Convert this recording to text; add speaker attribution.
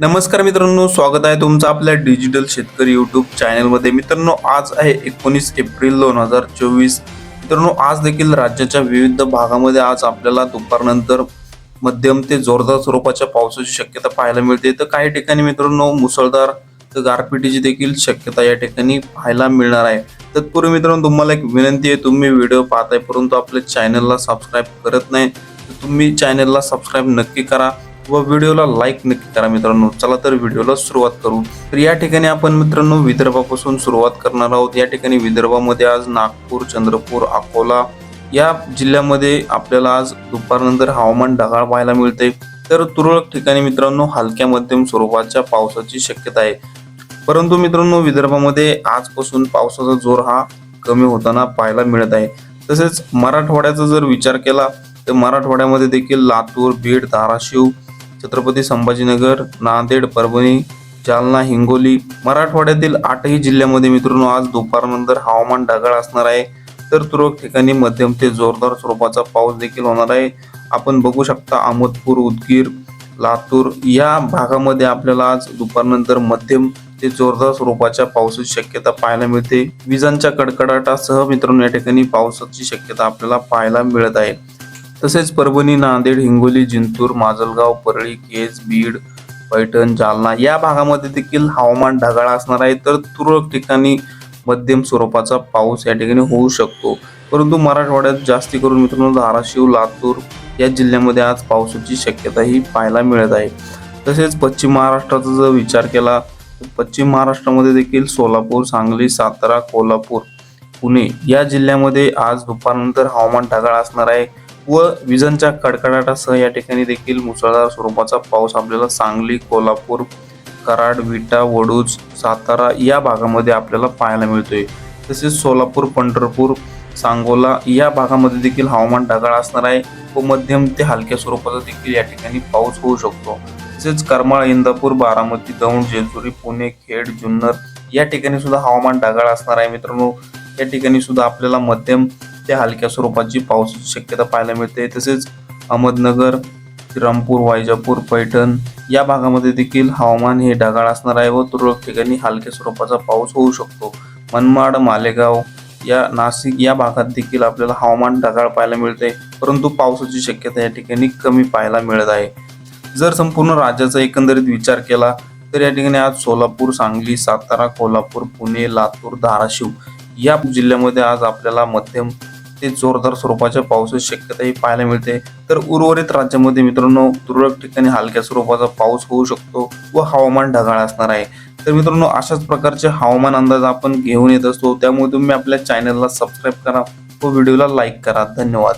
Speaker 1: नमस्कार मित्रांनो स्वागत आहे तुमचं आपल्या डिजिटल शेतकरी युट्यूब चॅनलमध्ये. मित्रांनो आज आहे एकोणीस एप्रिल दोन हजार चोवीस. मित्रांनो आज देखील राज्याच्या विविध भागामध्ये आज आपल्याला दुपारनंतर मध्यम ते जोरदार स्वरूपाच्या पावसाची शक्यता पाहायला मिळते. तर काही ठिकाणी मित्रांनो मुसळधार तर गारपिटीची देखील शक्यता या ठिकाणी पाहायला मिळणार आहे. तत्पूर्वी मित्रांनो तुम्हाला एक विनंती आहे तुम्ही व्हिडिओ पाहताय परंतु आपल्या चॅनलला सबस्क्राईब करत नाही तर तुम्ही चॅनलला सबस्क्राईब नक्की करा. व व्हिडिओला लाईक नक्की करा मित्रांनो. चला तर व्हिडिओला सुरुवात करू. तर या ठिकाणी आपण मित्रांनो विदर्भापासून सुरुवात करणार आहोत. या ठिकाणी विदर्भामध्ये आज नागपूर चंद्रपूर अकोला या जिल्ह्यामध्ये आपल्याला आज दुपारनंतर हवामान ढगाळ पाहायला मिळते तर तुरळक ठिकाणी मित्रांनो हलक्या मध्यम स्वरूपाच्या पावसाची शक्यता आहे. परंतु मित्रांनो विदर्भामध्ये आजपासून पावसाचा जोर हा कमी होताना पाहायला मिळत आहे. तसेच मराठवाड्याचा जर विचार केला तर मराठवाड्यामध्ये देखील लातूर बीड धाराशिव छत्रपती संभाजीनगर नांदेड परभणी जालना हिंगोली मराठवाड्यातील आठही जिल्ह्यामध्ये मित्रांनो आज दुपारनंतर हवामान ढगाळ असणार आहे. तर तुरळक ठिकाणी मध्यम ते जोरदार स्वरूपाचा पाऊस देखील होणार आहे. आपण बघू शकता अहमदपूर उदगीर लातूर या भागामध्ये आपल्याला आज दुपारनंतर मध्यम ते जोरदार स्वरूपाच्या पावसाची शक्यता पाहायला मिळते. विजांच्या कडकडाटासह मित्रांनो या ठिकाणी पावसाची शक्यता आपल्याला पाहायला मिळत आहे. तसेच परभणी नांदेड हिंगोली जिंतूर माजलगाव परळी केज बीड पैठण जालना या भागामध्ये देखील हवामान ढगाळ असणार आहे. तर तुरळक ठिकाणी मध्यम स्वरूपाचा पाऊस या ठिकाणी होऊ शकतो. परंतु मराठवाड्यात जास्ती करून मित्रांनो धाराशिव लातूर या जिल्ह्यामध्ये आज पावसाची शक्यता ही पाहायला मिळत आहे. तसेच पश्चिम महाराष्ट्राचा जर विचार केला तर पश्चिम महाराष्ट्रामध्ये देखील सोलापूर सांगली सातारा कोल्हापूर पुणे या जिल्ह्यामध्ये आज दुपारनंतर हवामान ढगाळ असणार आहे. व विजांच्या कडकडाटासह या ठिकाणी देखील मुसळधार स्वरूपाचा पाऊस आपल्याला सांगली कोल्हापूर कराड विटा वडूज सातारा या भागामध्ये आपल्याला पाहायला मिळतोय. तसेच सोलापूर पंढरपूर सांगोला या भागामध्ये देखील हवामान ढगाळ असणार आहे व मध्यम ते हलक्या स्वरूपाचा देखील या ठिकाणी पाऊस होऊ शकतो. तसेच करमाळ इंदापूर बारामती दौंड जेजुरी पुणे खेड जुन्नर या ठिकाणी सुद्धा हवामान ढगाळ असणार आहे मित्रांनो. या ठिकाणी सुद्धा आपल्याला मध्यम ते हलक्या स्वरूपाची पावसाची शक्यता पाहायला मिळते. तसेच अहमदनगर श्रीरामपूर वायजापूर पैठण या भागामध्ये देखील हवामान हे ढगाळ असणार आहे व तुरळक ठिकाणी हलक्या स्वरूपाचा पाऊस होऊ शकतो. मनमाड मालेगाव या नाशिक या भागात देखील आपल्याला हवामान ढगाळ पाहायला मिळते परंतु पावसाची शक्यता या ठिकाणी कमी पाहायला मिळत आहे. जर संपूर्ण राज्याचा एकंदरीत विचार केला तर या ठिकाणी आज सोलापूर सांगली सातारा कोल्हापूर पुणे लातूर धाराशिव या जिल्ह्यामध्ये आज आपल्याला मध्यम ते जोरदार स्वरूपाच्या पावसाची शक्यताही पाहायला मिळते. तर उर्वरित राज्यामध्ये मित्रांनो तुरळक ठिकाणी हलक्या स्वरूपाचा पाऊस होऊ शकतो व हवामान ढगाळ असणार आहे. तर मित्रांनो अशाच प्रकारचे हवामान अंदाज आपण घेऊन येत असतो. त्यामुळे तुम्ही आपल्या चॅनलला सबस्क्राईब करा व व्हिडिओला लाईक करा. धन्यवाद.